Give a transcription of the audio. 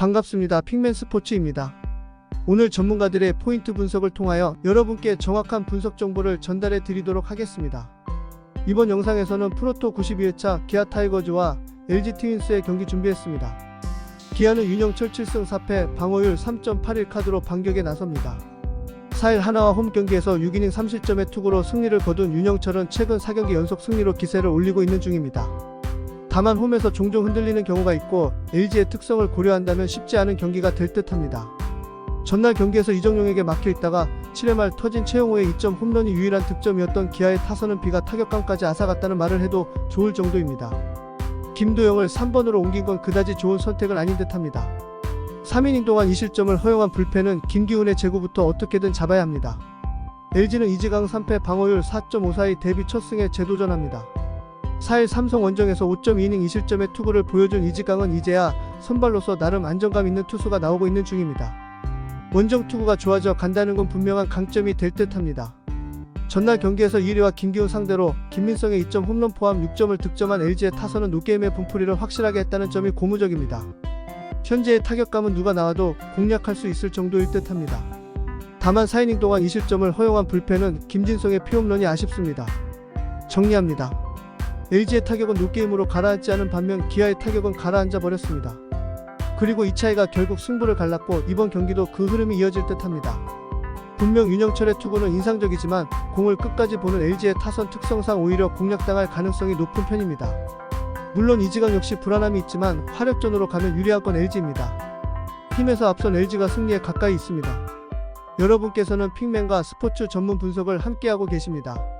반갑습니다. 핑맨 스포츠입니다. 오늘 전문가들의 포인트 분석을 통하여 여러분께 정확한 분석 정보를 전달해 드리도록 하겠습니다. 이번 영상에서는 프로토 92회차 기아 타이거즈와 LG 트윈스의 경기 준비했습니다. 기아는 윤영철 7승 4패 방어율 3.81 카드로 반격에 나섭니다. 4일 하나와 홈 경기에서 6이닝 3실점의 투구로 승리를 거둔 윤영철은 최근 4경기 연속 승리로 기세를 올리고 있는 중입니다. 다만 홈에서 종종 흔들리는 경우가 있고 LG의 특성을 고려한다면 쉽지 않은 경기가 될 듯합니다. 전날 경기에서 이정용에게 막혀 있다가 7회 말 터진 최용호의 2점 홈런이 유일한 득점이었던 기아의 타선은 비가 타격감까지 앗아갔다는 말을 해도 좋을 정도입니다. 김도영을 3번으로 옮긴 건 그다지 좋은 선택은 아닌 듯합니다. 3이닝 동안 2실점을 허용한 불펜은 김기훈의 제구부터 어떻게든 잡아야 합니다. LG는 이지강 3패 방어율 4.54의 데뷔 첫 승에 재도전합니다. 4일 삼성 원정에서 5.2이닝 2실점의 투구를 보여준 이지강은 이제야 선발로서 나름 안정감 있는 투수가 나오고 있는 중입니다. 원정 투구가 좋아져 간다는 건 분명한 강점이 될 듯합니다. 전날 경기에서 1위와 김기훈 상대로 김민성의 2점 홈런 포함 6점을 득점한 LG의 타선은 노게임의 분풀이를 확실하게 했다는 점이 고무적입니다. 현재의 타격감은 누가 나와도 공략할 수 있을 정도일 듯합니다. 다만 4이닝 동안 2실점을 허용한 불펜은 김진성의 피홈런이 아쉽습니다. 정리합니다. LG의 타격은 노게임으로 가라앉지 않은 반면 기아의 타격은 가라앉아 버렸습니다. 그리고 이 차이가 결국 승부를 갈랐고 이번 경기도 그 흐름이 이어질 듯합니다. 분명 윤영철의 투구는 인상적이지만 공을 끝까지 보는 LG의 타선 특성상 오히려 공략당할 가능성이 높은 편입니다. 물론 이지강 역시 불안함이 있지만 화력전으로 가면 유리한 건 LG입니다. 팀에서 앞선 LG가 승리에 가까이 있습니다. 여러분께서는 핑맨과 스포츠 전문 분석을 함께하고 계십니다.